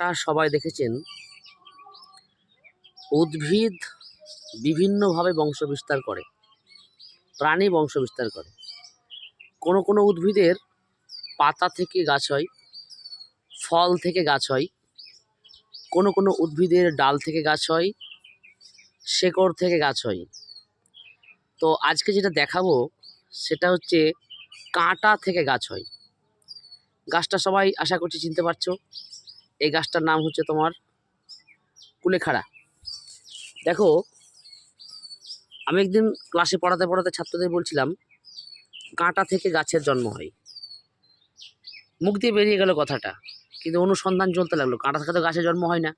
তা সবাই দেখেছেন। উদ্ভিদ বিভিন্নভাবে বংশ বিস্তার করে, প্রাণী বংশ বিস্তার করে। কোনো কোনো উদ্ভিদের পাতা থেকে গাছ হয়, ফল থেকে গাছ হয়, কোনো কোনো উদ্ভিদের ডাল থেকে গাছ হয়, শেকড় থেকে গাছ হয়। তো আজকে যেটা দেখাবো, সেটা হচ্ছে কাঁটা থেকে গাছ হয়। গাছটা সবাই আশা করছি চিনতে পারছ। এই গাছটার নাম হচ্ছে তোমার কুলেখাড়া। দেখো, আমি একদিন ক্লাসে পড়াতে পড়াতে ছাত্রদের বলছিলাম, কাঁটা থেকে গাছের জন্ম হয়। মুখ দিয়ে বেরিয়ে গেল কথাটা, কিন্তু অনুসন্ধান চলতে লাগল, কাঁটা থেকে তো গাছের জন্ম হয় না।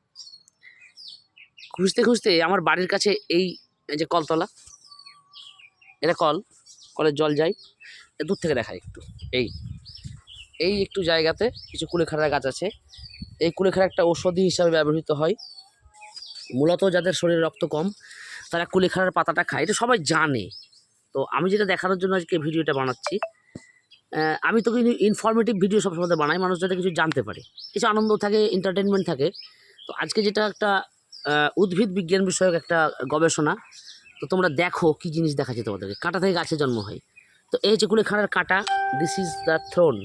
খুঁজতে খুঁজতে আমার বাড়ির কাছে এই যে কলতলা, এটা কল, কলের জল যায় দূর থেকে দেখায় একটু, এই। এই একটু জায়গাতে কিছু কুলেখাড়া গাছ আছে। এই কুলেখাড়া একটা ঔষধি হিসাবে ব্যবহৃত হয়। মূলত যাদের শরীরে রক্ত কম, তারা কুলেখাড়ার পাতাটা খায়। এটা সবাই জানে। তো আমি যেটা দেখানোর জন্য আজকে ভিডিওটা বানাচ্ছি আমি তো কিন্তু ইনফরমেটিভ ভিডিও সবসময় বানাই, মানুষ যাতে কিছু জানতে পারে। কিছু আনন্দ থাকে এন্টারটেনমেন্ট থাকে। তো আজকে যেটা একটা উদ্ভিদ বিজ্ঞান বিষয়ক একটা গবেষণা, তো তোমরা দেখো কি জিনিস দেখাচ্ছে তোমাদেরকে। কাঁটা থেকে গাছে জন্ম হয়। তো এই যে কুলেখাড়ার কাঁটা। দিস ইজ দ্য থ্রোন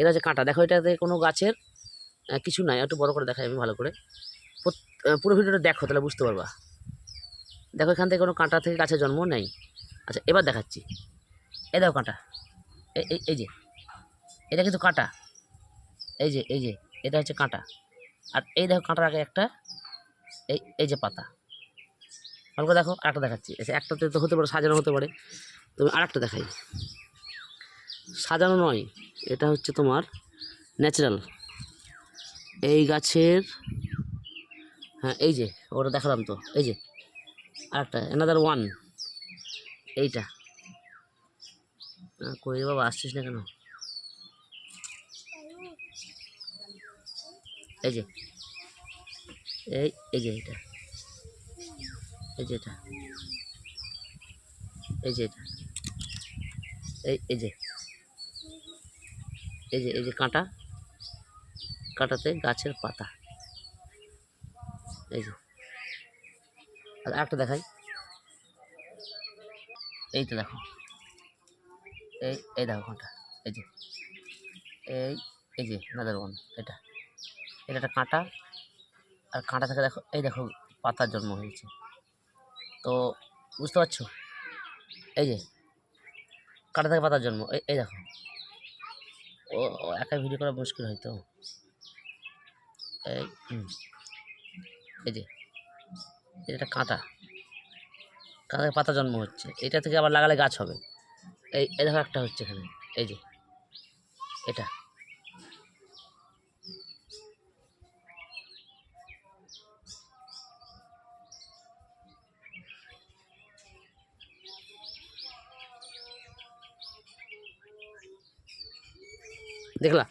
এটা যে কাঁটা, দেখো এটাতে কোনো গাছের কিছু নাই, একটু বড় করে দেখাই আমি ভালো করে। পুরো ভিডিওটা দেখো, তাহলে বুঝতে পারবা। দেখো এখান থেকে কোনো কাঁটা থেকে গাছের জন্ম নেই। আচ্ছা এবার দেখাচ্ছি। এই দেখো কাঁটা। এই যে। এটা কিন্তু কাঁটা। এই যে এই যে, এটা হচ্ছে কাঁটা। আর এই দেখো কাঁটার আগে একটা, এই এই যে পাতা। ভালো করে দেখো, আরেকটা দেখাচ্ছি। আচ্ছা একটাতে তো হতে পারে, সাজানো হতে পারে। তুমি আরেকটা দেখাই। সাজানো নয়, এটা হচ্ছে তোমার ন্যাচারাল এই গাছের হ্যাঁ এই যে, ওটা দেখালাম তো, এই যে, আরেকটা অ্যানাদার ওয়ান এইটা। কই বাবা, আসছিস না কেন? এই যে, এই এই যে এটা এই যে এটা, এই যে এটা, এই এই যে। এই যে এই যে কাঁটা। কাঁটাতে গাছের পাতা। এই যে। আর একটা দেখাই। এইটা দেখো। এই এই দেখো কাঁটা। এই যে। এই এই যে, নাদার এটা। এটা একটা কাঁটা। আর কাঁটা থেকে দেখো, এই দেখো পাতার জন্ম হয়েছে। তো বুঝতে পারছ? এই যে। কাঁটা থেকে পাতার জন্ম। এই এই দেখো। ও একা ভিডিও করা মুশকিল হয়তো এই এই যে এটা কাঁটা কাঁটা পাতা জন্ম হচ্ছে। এটা থেকে আবার লাগালে গাছ হবে। এই এই দেখো একটা হচ্ছে এখানে। এই যে, এটা। দেখলা